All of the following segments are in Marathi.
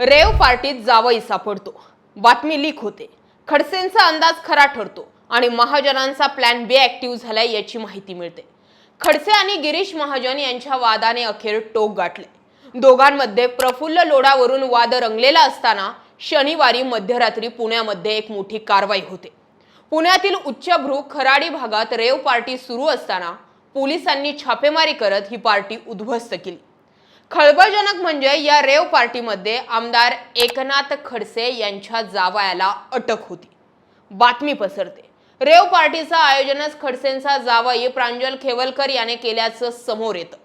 रेव पार्टीत जावई सापडतो. बातमी लीक होते. खडसेंचा अंदाज खरा ठरतो आणि महाजनांचा प्लॅन बी ॲक्टिव्ह झालाय याची माहिती मिळते. खडसे आणि गिरीश महाजन यांच्या वादाने अखेर टोक गाठले. दोघांमध्ये प्रफुल्ल लोढावरून वाद रंगलेला असताना शनिवारी मध्यरात्री पुण्यामध्ये एक मोठी कारवाई होते. पुण्यातील उच्चभ्रू खराडी भागात रेव पार्टी सुरू असताना पोलिसांनी छापेमारी करत ही पार्टी उद्ध्वस्त केली. खळबळजनक म्हणजे या रेव पार्टीमध्ये आमदार एकनाथ खडसे यांच्या जावयाला अटक होती. बातमी पसरते. रेव पार्टीचं आयोजनच खडसेंचा जावई प्रांजल खेवलकर याने केल्याचं समोर येतं.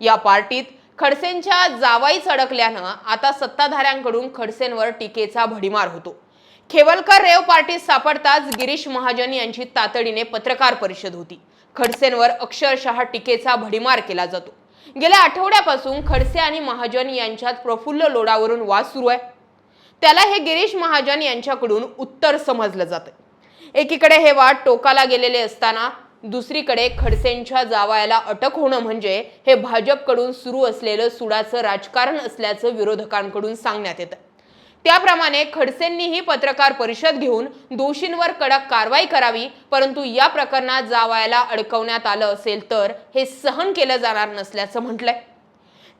या पार्टीत खडसेंच्या जावाईच अडकल्यानं आता सत्ताधाऱ्यांकडून खडसेंवर टीकेचा भडीमार होतो. खेवलकर रेव पार्टीत सापडताच गिरीश महाजन यांची तातडीने पत्रकार परिषद होती. खडसेंवर अक्षरशः टीकेचा भडीमार केला जातो. गेल्या आठवड्यापासून खडसे आणि महाजन यांच्यात प्रफुल्ल लोडावरून वाद सुरू आहे. त्याला हे गिरीश महाजन यांच्याकडून उत्तर समजलं जातं एकीकडे हे वाद टोकाला गेलेले असताना दुसरीकडे खडसेंच्या जावायला अटक होणं म्हणजे हे भाजपकडून सुरू असलेलं सुडाचं राजकारण असल्याचं विरोधकांकडून सांगण्यात येतं. त्याप्रमाणे खडसेंनीही पत्रकार परिषद घेऊन दोषींवर कडक कारवाई करावी परंतु या प्रकरणात जावायला अडकवण्यात आलं असेल तर हे सहन केलं जाणार नसल्याचं म्हटलंय.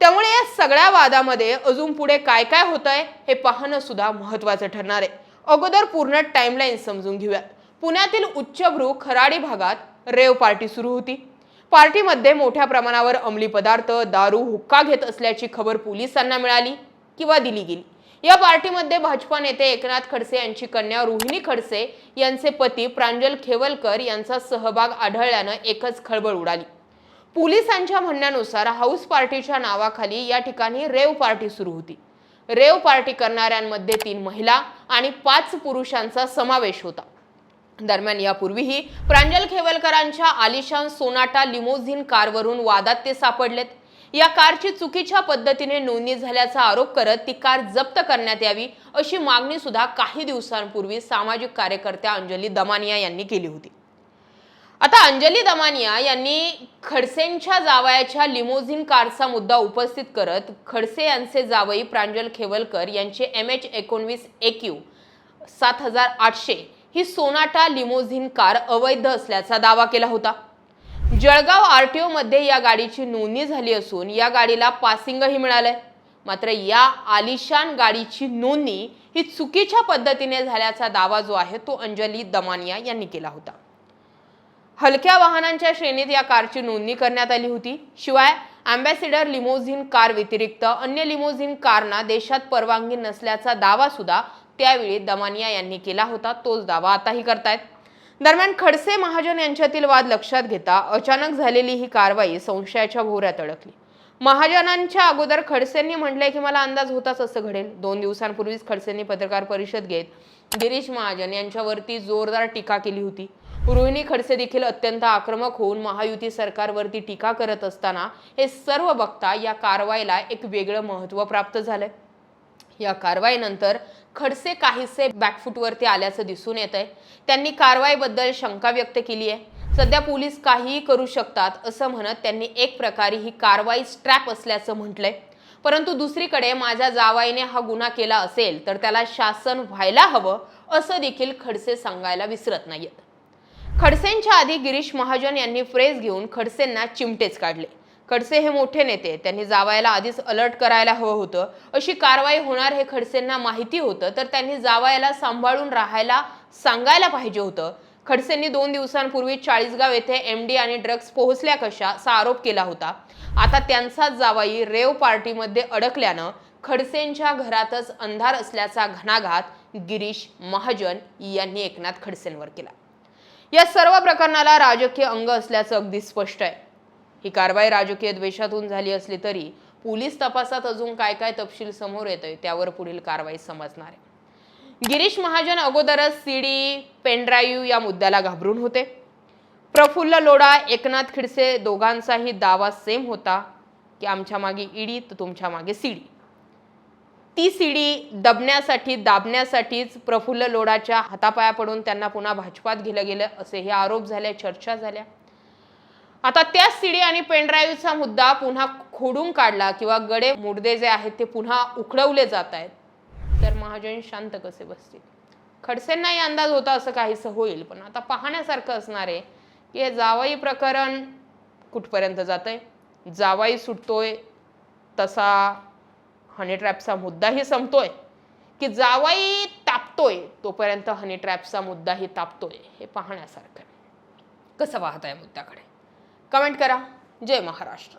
त्यामुळे या सगळ्या वादामध्ये अजून पुढे काय काय होत आहे हे पाहणं सुद्धा महत्वाचं ठरणार आहे. अगोदर पूर्ण टाइमलाईन समजून घेऊयात. पुण्यातील उच्चभ्रू खराडी भागात रेव पार्टी सुरू होती. पार्टीमध्ये मोठ्या प्रमाणावर अंमली पदार्थ दारू हुक्का घेत असल्याची खबर पोलिसांना मिळाली किंवा दिली गेली. या पार्टीमध्ये भाजपा नेते एकनाथ खडसे यांची कन्या रोहिणी खडसे यांचे पती प्रांजल खेवलकर यांचा सहभाग आढळल्यानं एकच खळबळ उडाली. पोलिसांच्या म्हणण्यानुसार हाऊस पार्टीच्या नावाखाली या ठिकाणी रेव पार्टी सुरू होती. रेव पार्टी करणाऱ्यांमध्ये तीन महिला आणि पाच पुरुषांचा समावेश होता. दरम्यान यापूर्वीही प्रांजल खेवलकरांच्या आलिशान सोनाटा लिमोझिन कारवरून वादात ते सापडलेत. या कारची चुकीच्या पद्धतीने नोंदणी झाल्याचा आरोप करत ती कार जप्त करण्यात यावी अशी मागणी सुद्धा काही दिवसांपूर्वी सामाजिक कार्यकर्त्या अंजली दमानिया यांनी केली होती. आता अंजली दमानिया यांनी खडसेंच्या जावयाच्या लिमोझिन कारचा मुद्दा उपस्थित करत खडसे यांचे जावई प्रांजल खेवलकर यांचे एम एच एकोणवीस एक्यू सात हजार आठशे ही सोनाटा लिमोझिन कार अवैध असल्याचा दावा केला होता. जळगाव आर टी ओमध्ये या गाडीची नोंदणी झाली असून या गाडीला पासिंगही मिळालंय. मात्र या आलिशान गाडीची नोंदणी ही चुकीच्या पद्धतीने झाल्याचा दावा जो आहे तो अंजली दमानिया यांनी केला होता. हलक्या वाहनांच्या श्रेणीत या कारची नोंदणी करण्यात आली होती. शिवाय अँबॅसिडर लिमोझिन कार व्यतिरिक्त अन्य लिमोझिन कारना देशात परवानगी नसल्याचा दावा सुद्धा त्यावेळी दमानिया यांनी केला होता. तोच दावा आताही करतायत. दरम्यान खडसे महाजन यांच्यातील वाद लक्षात घेता अचानक झालेली ही कारवाई संशयाच्या भोवऱ्यात अडकली. महाजनांच्या अगोदर खडसेंनी म्हटलंय की मला अंदाज होताच असं घडेल. दोन दिवसांपूर्वीच खडसेंनी पत्रकार परिषद घेत गिरीश महाजन यांच्यावरती जोरदार टीका केली होती. रोहिणी खडसे देखील अत्यंत आक्रमक होऊन महायुती सरकारवरती टीका करत असताना हे सर्व बघता या कारवाईला एक वेगळं महत्त्व प्राप्त झालंय. या कारवाईनंतर खडसे काहीसे बॅकफूटवरती आल्याचं दिसून येत आहे त्यांनी कारवाईबद्दल शंका व्यक्त केली आहे. सध्या पोलीस काहीही करू शकतात असं म्हणत त्यांनी एक प्रकारे ही कारवाई स्ट्रॅप असल्याचं म्हटलंय. परंतु दुसरीकडे माझ्या जावाईने हा गुन्हा केला असेल तर त्याला शासन व्हायला हवं असं देखील खडसे सांगायला विसरत नाहीत खडसेंच्या आधी गिरीश महाजन यांनी फ्रेस घेऊन खडसेंना चिमटेच काढले. खडसे हे मोठे नेते त्यांनी जावायला आधीच अलर्ट करायला हवं होतं. अशी कारवाई होणार हे खडसेंना माहिती होतं तर त्यांनी जावायला सांभाळून राहायला सांगायला पाहिजे होतं. खडसेंनी दोन दिवसांपूर्वी चाळीसगाव येथे एम डी आणि ड्रग्ज पोहोचल्या कशा असा आरोप केला होता. आता त्यांचाच जावाई रेव पार्टीमध्ये अडकल्यानं खडसेंच्या घरातच अंधार असल्याचा घणाघात गिरीश महाजन यांनी एकनाथ खडसेंवर केला. या सर्व प्रकरणाला राजकीय अंग असल्याचं अगदी स्पष्ट आहे. ही कारवाई राजकीय द्वेषातून झाली असली तरी पोलीस तपासात अजून काय काय तपशील समोर येतोय त्यावर पुढील कारवाई समजणार आहे. गिरीश महाजन अगोदरच सीडी पेनड्राईव्ह या मुद्द्याला घाबरून होते. प्रफुल्ल लोढा एकनाथ खिडसे दोघांचाही दावा सेम होता की आमच्या मागे ईडी तर तुमच्या मागे सीडी ती सीडी दबण्यासाठी दाबण्यासाठीच प्रफुल्ल लोढाच्या हातापाया पडून त्यांना पुन्हा भाजपात गेलं गेलं असे हे आरोप झाले चर्चा झाल्या. आता त्या सीडी आणि पेनड्राईव्हचा मुद्दा पुन्हा खोडून काढला किंवा गडे मुडदे जे आहेत ते पुन्हा उखडवले जात आहेत. तर महाजन शांत कसे बसतील? खडसेंनाही अंदाज होता असं काहीसं होईल पण आता पाहण्यासारखं असणार आहे की हे जावई प्रकरण कुठपर्यंत जातंय? जावाई सुटतोय तसा हनी ट्रॅपचा मुद्दाही संपतोय की जावाई तापतोय तोपर्यंत हनी ट्रॅपचा मुद्दाही तापतोय हे पाहण्यासारखं कसं कसं पाहताय मुद्द्याकडे? कमेंट करा. जय महाराष्ट्र.